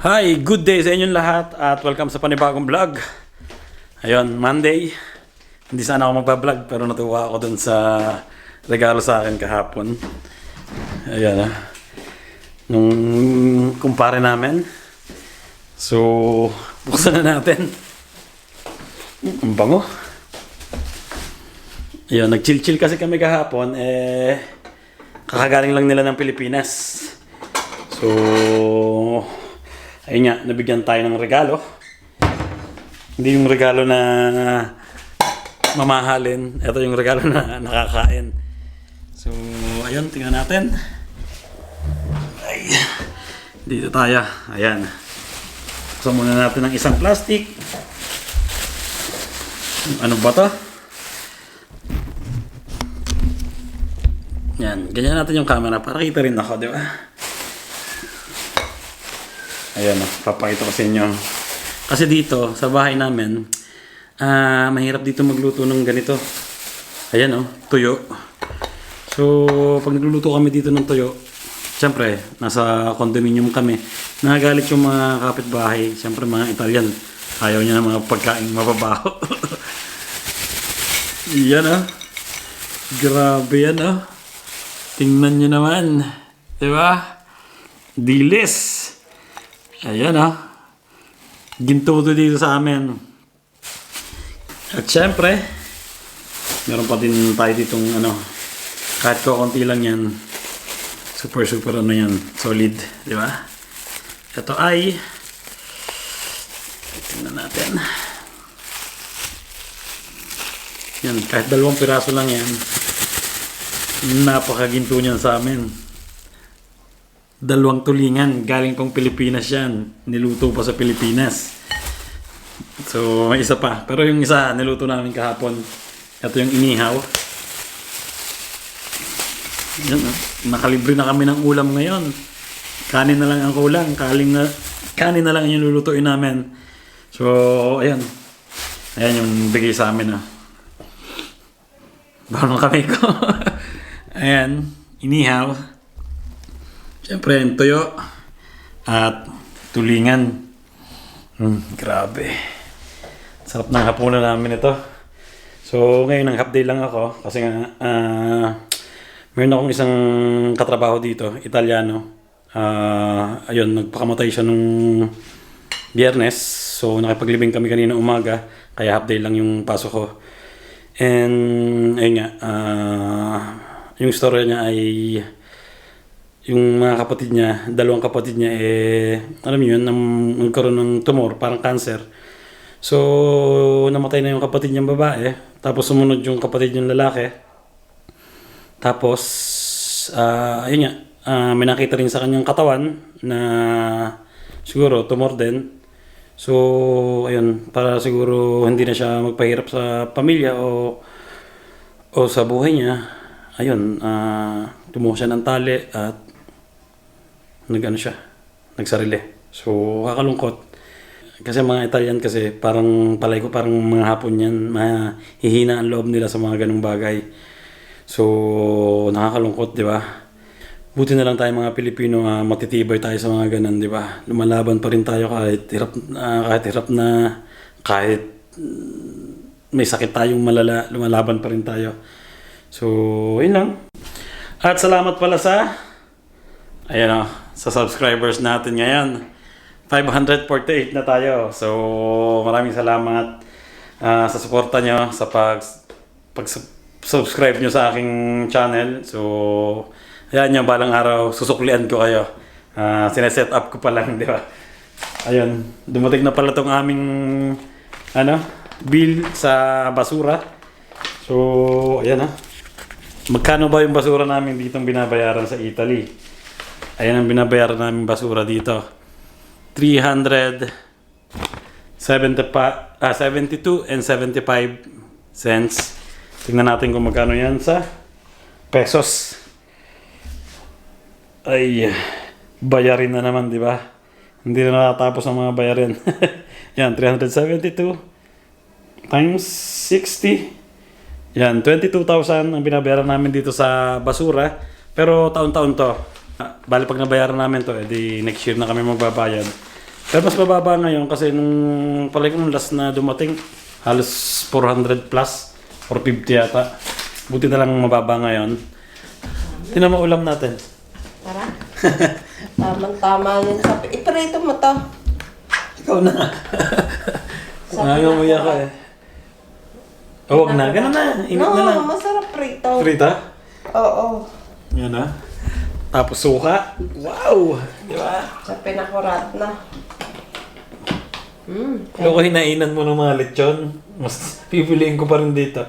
Hi, good day sa inyong lahat at welcome sa panibagong vlog. Ayun, Monday. Hindi sana ako magpa-vlog pero natuwa ako dun sa regalo sa akin kahapon. Ayan ah. Nung kumpare namin. So, buksan na natin. Ang bango. Ayun, nag-chill-chill kasi kami kahapon. Eh, kakagaling lang nila ng Pilipinas. So, ayun nga, nabigyan tayo ng regalo. Hindi yung regalo na mamahalin. Ito yung regalo na nakakain. So, ayun, tingnan natin. Ay, dito tayo. Ayan. Buksan muna natin ng isang plastic. Ano ba to? Yan, ganyan natin yung camera para kita rin ako, di ba? Ayan, papakita ko sa inyo. Kasi dito, sa bahay namin, ah mahirap dito magluto ng ganito. Ayan, oh, tuyo. So, pag nagluluto kami dito ng tuyo, siyempre, nasa condominium kami. Nagagalit yung mga kapitbahay, siyempre mga Italian. Ayaw niya ng mga pagkain mababaho. yan, oh. Grabe yan, oh. Tingnan nyo naman. Di ba? Dilis. Ayan. Ginto to dito sa amin. At syempre, meron pa din tayo ditong ano, kahit ko konti lang yan. Super super ano yan, solid, di ba? Ito ay, tingnan natin. Yan, kahit dalawang piraso lang yan. Napakaginto niyan sa amin. Dalawang tulingan, galing pang Pilipinas yan. Niluto pa sa Pilipinas. So, isa pa. Pero yung isa, niluto namin kahapon. Ito yung inihaw. Yan, ah. nakalibre na kami ng ulam ngayon. Kanin na lang ang kulang. Kaling na, kanin na lang yung lulutuin namin. So, ayan. Ayan yung bigay sa amin. Ah. Bawal kami ko. ayan, inihaw. Siyempre, yung tuyo at tulingan. Hmm, grabe. Sarap ng hapunan namin ito. So, ngayon ang half day lang ako kasi nga, ah, meron akong isang katrabaho dito, Italiano. Ah, ayun, nagpakamatay siya nung biyernes. So, nakipaglibing kami kanina umaga, kaya half day lang yung pasok ko. And, ayun nga, ah, yung story niya ay yung mga kapatid niya, dalawang kapatid niya, eh, alam niyo yun, nam- nagkaroon ng tumor, parang cancer. So, namatay na yung kapatid niyang babae. Tapos sumunod yung kapatid niyang lalaki. Tapos, ah ayun nga, ah, may nakita rin sa kanyang katawan na siguro tumor din. So, ayun, para siguro hindi na siya magpahirap sa pamilya o o sa buhay niya. Ayun, ah tumuha siya ng tali at nag-ano siya, nagsarili. So, kakalungkot. Kasi mga Italian kasi parang palay ko parang mga hapon yan, mahihina ang loob nila sa mga ganung bagay. So, nakakalungkot, di ba? Buti na lang tayo mga Pilipino, ah, matitibay tayo sa mga ganun, di ba? Lumalaban pa rin tayo kahit hirap, ah, kahit hirap na, kahit mm, may sakit tayong malala, lumalaban pa rin tayo. So, yun lang. At salamat pala sa, ayan o, sa subscribers natin ngayon. 548 na tayo. So, maraming salamat ah, sa suporta nyo, sa pag, pag subscribe nyo sa aking channel. So, ayan nyo, balang araw, susuklian ko kayo. Ah, sineset up ko pa lang, di ba? Ayun, dumating na pala tong aming ano, bill sa basura. So, ayan ha. Magkano ba yung basura namin ditong binabayaran sa Italy? Ayan ang binabayaran namin basura dito. 300 75 ah 72 and 75 cents. Tingnan natin kung magkano yan sa pesos. Ay, bayarin na naman, di ba? Hindi na nakatapos ang mga bayarin. yan, 372 times 60. Yan, 22,000 ang binabayaran namin dito sa basura. Pero taon-taon to. Ah, Bali pag nabayaran namin to, edi next year na kami magbabayad. Pero mas mababa ngayon kasi nung palagi nung last na dumating, halos 400 plus, 450 yata. Buti na lang mababa ngayon. Tinan mo ulam natin. Tara. Tamang-tama yun. Sabi, iparito mo to. Ikaw na. Ayaw mo ka eh. Oh, wag na. Ganun na. Init no, na lang. masarap prito. Frita? Oo. Yan na. Tapos suka. Wow! Di ba? Sa pinakurat na. Hmm. Kung ko hinainan mo ng mga lechon, mas pipiliin ko pa rin dito.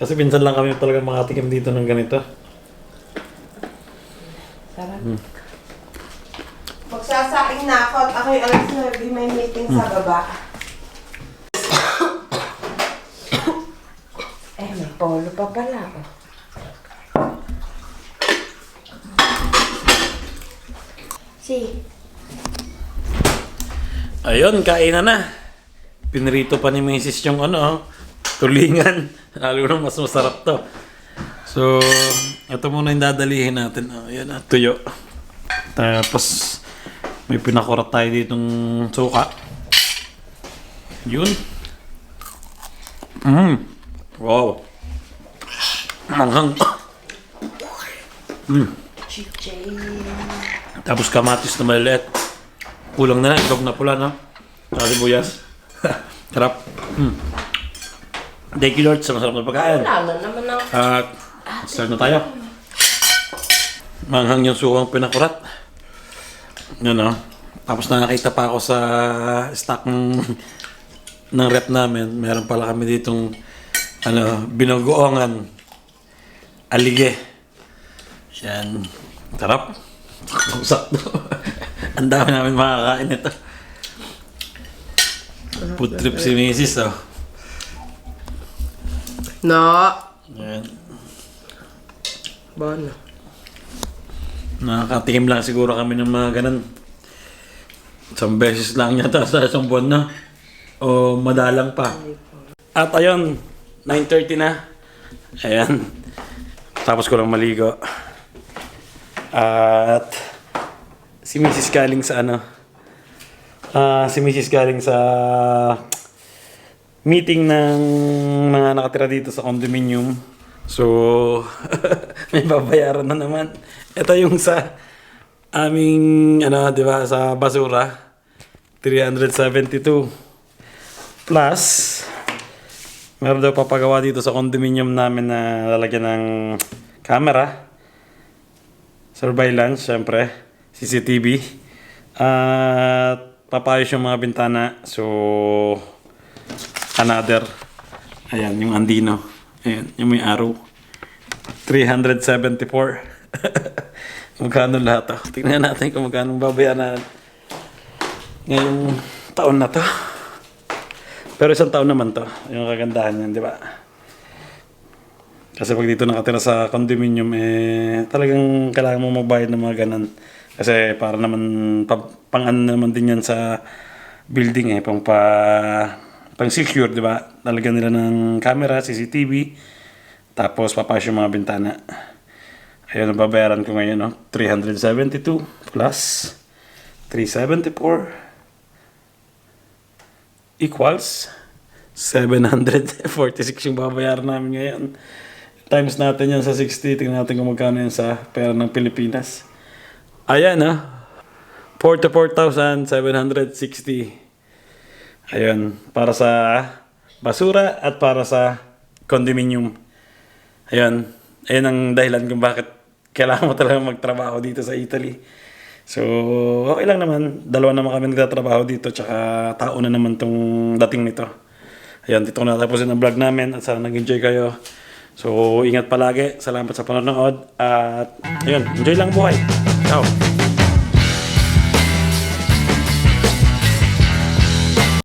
Kasi pinsan lang kami talaga makatikim dito ng ganito. Sarap. Magsasaing na ako at ako'y alas 9 may meeting sa baba. eh, may polo pa pala oh. Si. Ayun, kainan na. Pinrito pa ni Mrs. yung ano, tulingan. Lalo na mas masarap to. So, ito muna yung dadalihin natin. Oh, yan na, tuyo. Tapos, may pinakurat tayo ditong suka. Yun. Mm. Wow. Manghang. Mm. Chiche. Tapos kamatis na maliit. Kulang na lang, itlog na pula, no? Saka sibuyas. Sarap. Mm. Thank you Lord sa masarap na pagkain. Wala na naman ang... At start na tayo. Manghang yung sukang pinakurat. Yun no. Tapos nakakita pa ako sa stock ng, ng rep namin. Meron pala kami ditong ano, binagoongan. Alige. Yan. Sarap. Sakto. Ang dami namin makakain nito. Food trip si Mrs. Oh. No. Yan. Bono. Nakakatikim lang siguro kami ng mga ganun. Isang beses lang yata sa isang buwan na. O madalang pa. At ayun, 9.30 na. Ayan. Tapos ko lang maligo. At si Mrs. galing sa ano. Ah, si Mrs. galing sa meeting ng mga nakatira dito sa condominium. So, may babayaran na naman. Ito yung sa aming, ano, di ba, sa basura. 372. Plus, meron daw papagawa dito sa condominium namin na lalagyan ng camera. Surveillance, syempre. CCTV. At papayos yung mga bintana. So, another. Ayan, yung Andino. Ayan, yung may arrow. 374. magkano lahat to? Tingnan natin kung magkano babayaran ngayong taon na to. Pero isang taon naman to. Yung kagandahan yan, di ba? Kasi pag dito nakatira sa condominium, eh, talagang kailangan mo magbayad ng mga ganan. Kasi para naman, pa, pang ano naman din yan sa building eh, pang pa, pang secure, di ba? Lalagyan nila ng camera, CCTV, tapos papasok yung mga bintana. Ayun babayaran ko ngayon, no? 372 plus 374 equals 746 yung babayaran namin ngayon. Times natin yan sa 60, tingnan natin kung magkano yan sa pera ng Pilipinas. Ayan ah, 44,760. Ayun, para sa basura at para sa condominium. Ayun, ayun ang dahilan kung bakit kailangan mo talaga magtrabaho dito sa Italy. So, okay lang naman. Dalawa naman kami nagtatrabaho dito, tsaka tao na naman tong dating nito. Ayan, dito ko natapusin ang vlog namin at sana nag-enjoy kayo. So, ingat palagi. Salamat sa panonood. At, ayun, enjoy lang buhay. Ciao!